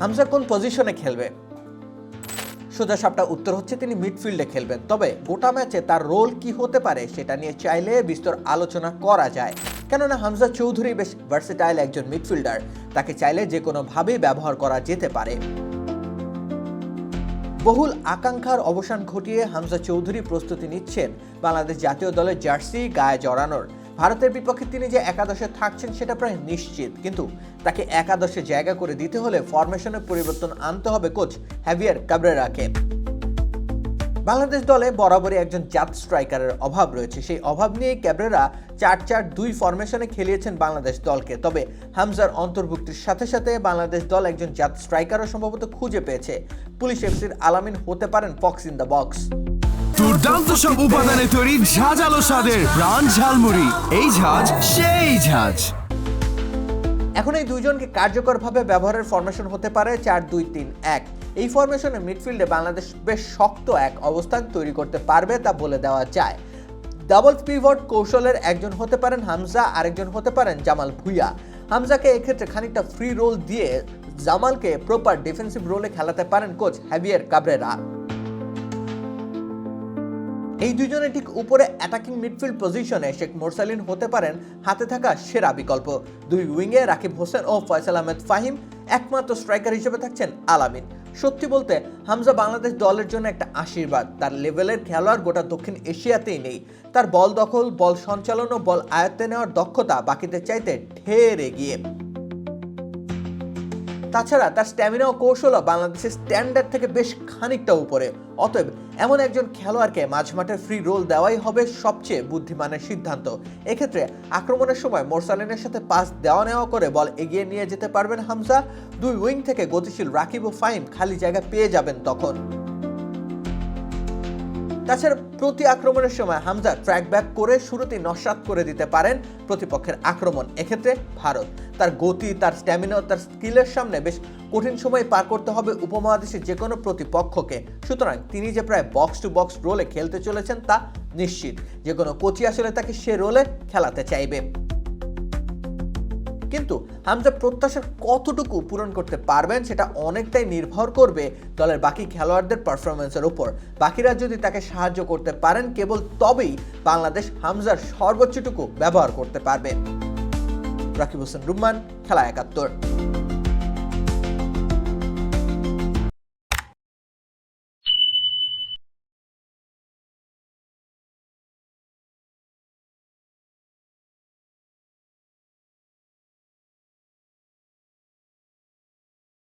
হামজা কোন পজিশনে খেলবে? সোজা সাপটা উত্তর হচ্ছে তিনি মিডফিল্ডে খেলবেন। তবে গোটা ম্যাচে তার রোল কি হতে পারে সেটা নিয়ে চাইলে বিস্তর আলোচনা করা যায়। কেননা হামজা চৌধুরী বেশ ভার্সেটাইল একজন মিডফিল্ডার। তাকে চাইলে যে কোনোভাবেই ব্যবহার করা যেতে পারে। বহুল আকাঙ্ক্ষার অবসান ঘটিয়ে হামজা চৌধুরী প্রস্তুতি নিচ্ছেন বাংলাদেশ জাতীয় দলের জার্সি গায়ে জড়ানোর। ভারতের বিপক্ষে তিনি যে একাদশে থাকছেন সেটা প্রায় নিশ্চিত। কিন্তু তাকে একাদশে জায়গা করে দিতে হলে ফরমেশনের পরিবর্তন আনতে হবে কোচ হ্যাভিয়ার কাবরেরাকে বাংলাদেশ দলে বরাবরই একজন জাত স্ট্রাইকারের অভাব রয়েছে। সেই অভাব নিয়ে ক্যাবরেরা চার চার দুই ফরমেশনে খেলিয়েছেন বাংলাদেশ দলকে। তবে হামজার অন্তর্ভুক্তির সাথে সাথে বাংলাদেশ দল একজন জাত স্ট্রাইকারও সম্ভবত খুঁজে পেয়েছে। পুলিশ এফসির আলামিন হতে পারেন ফক্স ইন দ্য বক্স দুর্দান্ত সব উপাদানে তৈরি ঝাঁজ আলো স্বাদের প্রাণ ঝালমুড়ি। এই ঝাঁজ, সেই ঝাঁজ। এখন এই দুইজনকে কার্যকরভাবে ব্যবহারের ফরমেশন হতে পারে চার, দুই, তিন, এক। এই ফরমেশনে মিডফিল্ডে বাংলাদেশ বেশ শক্ত এক অবস্থান তৈরি করতে পারবে তা বলে দেওয়া যায়। ডাবল পিভট কৌশলের একজন হতে পারেন হামজা, আরেকজন হতে পারেন জামাল ভুইয়া। হামজাকে এক্ষেত্রে খানিকটা ফ্রি রোল দিয়ে জামালকে প্রপার ডিফেন্সিভ রোলে খেলাতে পারেন কোচ হ্যাভিয়ার কাবরেরা। এই দুজনে ঠিক উপরে অ্যাটাকিং মিডফিল্ড পজিশনে শেখ মোরসালিন হতে পারেন হাতে থাকা সেরা বিকল্প। দুই উইংয়ে রাকিব হোসেন ও ফয়সাল আহমেদ ফাহিম একমাত্র স্ট্রাইকার হিসেবে থাকছেন আলামিন। সত্যি বলতে, হামজা বাংলাদেশ দলের জন্য একটা আশীর্বাদ। তার লেভেলের খেলোয়াড় গোটা দক্ষিণ এশিয়াতেই নেই। তার বল দখল, বল সঞ্চালন ও বল আয়ত্তে নেওয়ার দক্ষতা বাকিদের চাইতে ঢের এগিয়ে। তাছাড়া তার স্ট্যামিনা ও কৌশলও বাংলাদেশের স্ট্যান্ডার্ড থেকে বেশ খানিকটা উপরে। অতএব, এমন একজন খেলোয়াড়কে মাঝ মাঠে ফ্রি রোল দেওয়াই হবে সবচেয়ে বুদ্ধিমানের সিদ্ধান্ত। এক্ষেত্রে আক্রমণের সময় মোরসালিনের সাথে পাস দেওয়া নেওয়া করে বল এগিয়ে নিয়ে যেতে পারবেন হামজা। দুই উইং থেকে গতিশীল রাকিব ও ফাইন খালি জায়গা পেয়ে যাবেন তখন। তাছাড়া প্রতি আক্রমণের সময় হামজা ট্র্যাক ব্যাক করে শুরুতেই নস্বাত করে দিতে পারেন প্রতিপক্ষের আক্রমণ। এক্ষেত্রে ভারত তার গতি, তার স্ট্যামিনা তার স্কিলের সামনে বেশ কঠিন সময় পার করতে হবে উপমহাদেশের যে কোনো প্রতিপক্ষকে। সুতরাং তিনি যে প্রায় বক্স টু বক্স রোলে খেলতে চলেছেন তা নিশ্চিত। যে কোনো কোচই আসলে তাকে সে রোলে খেলাতে চাইবে। কিন্তু হামজা প্রত্যাশার কতটুকু পূরণ করতে পারবেন সেটা অনেকটাই নির্ভর করবে দলের বাকি খেলোয়াড়দের পারফরমেন্সের উপর। বাকিরা যদি তাকে সাহায্য করতে পারেন, কেবল তবেই বাংলাদেশ হামজার সর্বোচ্চটুকু ব্যবহার করতে পারবে। রাকিব হোসেন রুম্মান, খেলা একাত্তর।